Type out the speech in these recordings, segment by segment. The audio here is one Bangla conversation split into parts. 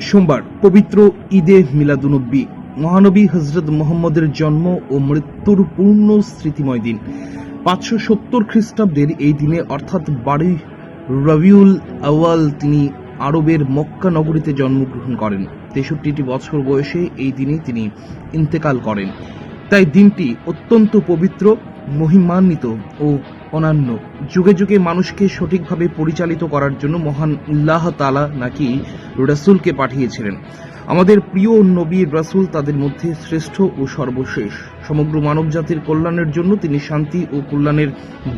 সোমবার পবিত্র ঈদে মিলাদুনব্বী মহানবী হজরত মোহাম্মদের জন্ম ও মৃত্যুর পূর্ণ স্মৃতিময় দিন। পাঁচশো সত্তর খ্রিস্টাব্দের এই দিনে অর্থাৎ বারোই রবিউল আওয়াল তিনি আরবের মক্কা নগরীতে জন্মগ্রহণ করেন। তেষট্টিটি বছর বয়সে এই দিনে তিনি ইন্তেকাল করেন। তাই দিনটি অত্যন্ত পবিত্র, মহিমান্বিত ও অনান্য। যুগে যুগে মানুষকে সঠিকভাবে পরিচালিত করার জন্য মহান আল্লাহ তালা নাকি রাসূলকে পাঠিয়েছিলেন। আমাদের প্রিয় নবী রাসূল তাদের মধ্যে শ্রেষ্ঠ ও সর্বশেষ। সমগ্র মানবজাতির কল্যাণের জন্য তিনি শান্তি ও কল্যাণের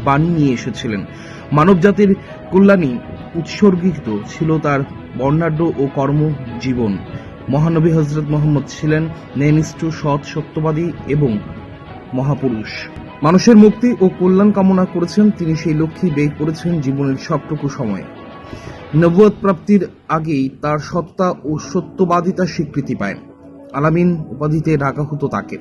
বাণী নিয়ে এসেছিলেন। মানবজাতির কল্যাণী উৎসর্গিত ছিল তার বর্ণাঢ্য ও কর্ম জীবন মহানবী হজরত মোহাম্মদ ছিলেন ন্যায়নিষ্ঠ, সৎ, সত্যবাদী এবং মহাপুরুষ। মানুষের মুক্তি ও কল্যাণ কামনা করেছেন তিনি সেই লক্ষ্যে ব্যয় করেছেন জীবনের সবটুকু সময়ে। নবুয়ত প্রাপ্তির আগেই তার সত্তা ও সত্যবাদিতা স্বীকৃতি পায়। আলামিন উপাধিতে ডাকা হতো তাকে।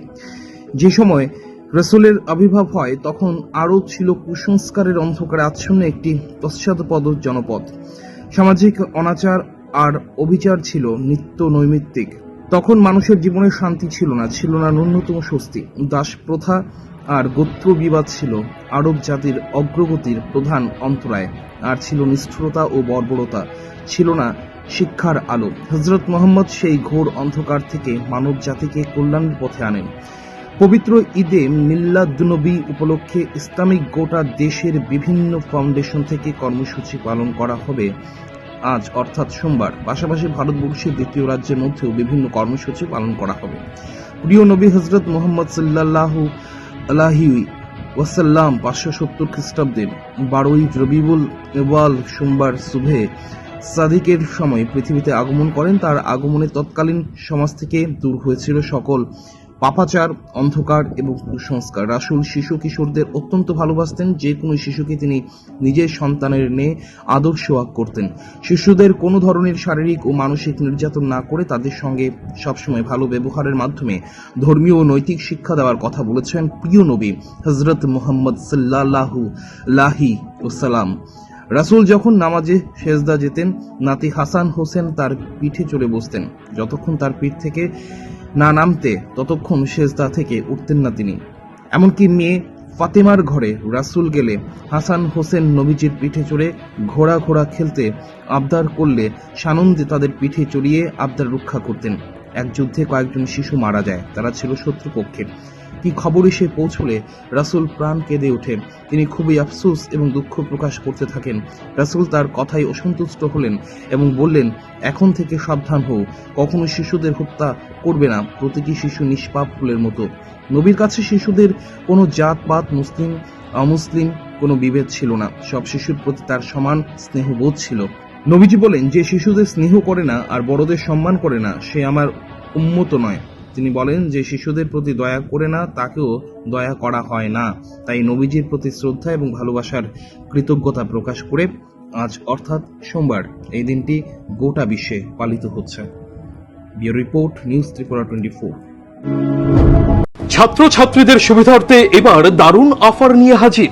যে সময় রসুলের আবির্ভাব হয়, তখন আরও ছিল কুসংস্কারের অন্ধকারে আচ্ছন্ন একটি পশ্চাৎপদ জনপদ। সামাজিক অনাচার আর অবিচার ছিল নিত্য নৈমিত্তিক। তখন মানুষের জীবনে শান্তি ছিল না ছিল না ন্যূনতম স্বস্তি। দাস প্রথা আর গোত্র বিবাদ ছিল। আরব জাতির অগ্রগতির প্রধান অন্তরায়। আর ছিল নিষ্ঠুরতা ও বর্বরতা। ছিল না শিক্ষার আলো। হজরত মোহাম্মদ সেই ঘোর অন্ধকার থেকে মানব জাতিকে কল্যাণের পথে আনেন। পবিত্র ঈদে মিল্লাদুনবী উপলক্ষে ইসলামিক গোটা দেশের বিভিন্ন ফাউন্ডেশন থেকে কর্মসূচি পালন করা হবে আজ, অর্থাৎ সোমবার। পাশাপাশি ভারতবর্ষের দ্বিতীয় রাজ্যের মধ্যেও বিভিন্ন কর্মসূচি পালন করা হবে। প্রিয় নবী হজরত মোহাম্মদ সাল্লাহ আলাহি ওয়াসাল্লাম পাঁচশো সত্তর খ্রিস্টাব্দে বারোই রবিবুল এওয়াল সোমবার শুভে সাদিকের সময় পৃথিবীতে আগমন করেন। তার আগমনে তৎকালীন সমাজ থেকে দূর হয়েছিল সকল পাপাচার, অন্ধকার এবং কুসংস্কার। রাসুল শিশু কিশোরদের অত্যন্ত ভালোবাসতেন, যে কোনো শিশুকে তিনি নিজের সন্তানের নিয়ে আদর সোয়াগ করতেন। শিশুদের কোনো ধরনের শারীরিক ও মানসিক নির্যাতন না করে তাদের সঙ্গে সবসময় ভালো ব্যবহারের মাধ্যমে ধর্মীয় ও নৈতিক শিক্ষা দেওয়ার কথা বলেছেন প্রিয় নবী হজরত মোহাম্মদ সাল্লাহু লাহি ওসালাম রাসূল যখন নামাজে সেজদা যেতেন, নাতি হাসান হোসেন তার পিঠে চড়ে বসতেন। যতক্ষণ তার পিঠ থেকে না নামতে ততক্ষণ সেজদা থেকে উঠতেন না তিনি। এমনকি মেয়ে ফাতেমার ঘরে রাসুল গেলে হাসান হোসেন নবীজির পিঠে চড়ে ঘোড়া ঘোড়া খেলতে আবদার করলে সানন্দে তাদের পিঠে চড়িয়ে আবদার রক্ষা করতেন। এক যুদ্ধে কয়েকজন শিশু মারা যায়, তারা ছিল শত্রুপক্ষের। কি খবর এসে পৌঁছলে রাসূল প্রাণ কেঁদে ওঠে তিনি খুবই আফসোস এবং দুঃখ প্রকাশ করতে থাকেন। রাসূল তার কথায় অসন্তুষ্ট হলেন এবং বললেন, এখন থেকে সাবধান হও। কখনো শিশুদের হত্যা করবে না। প্রতিটি শিশু নিষ্পাপ ফুলের মতো। নবীর কাছে শিশুদের কোনো জাতপাত, মুসলিম, অমুসলিম কোনো বিভেদ ছিল না। সব শিশুর প্রতি তার সমান স্নেহবোধ ছিল। নবীজি বলেন, যে শিশুদের স্নেহ করে না আর বড়দের সম্মান করে না, সে আমার উন্মত নয়। তিনি বলেন যে শিশুদের প্রতি দয়া করে না, তাকেও দয়া করা হয় না। তাই নবীজির প্রতি শ্রদ্ধা এবং ভালোবাসার কৃতজ্ঞতা প্রকাশ করে আজ অর্থাৎ সোমবার এই দিনটি গোটা বিশ্বে পালিত হচ্ছে। Bio report, news Tripura twenty four. ছাত্রছাত্রীদের সুবিধার্থে এবার দারুণ অফার নিয়ে হাজির।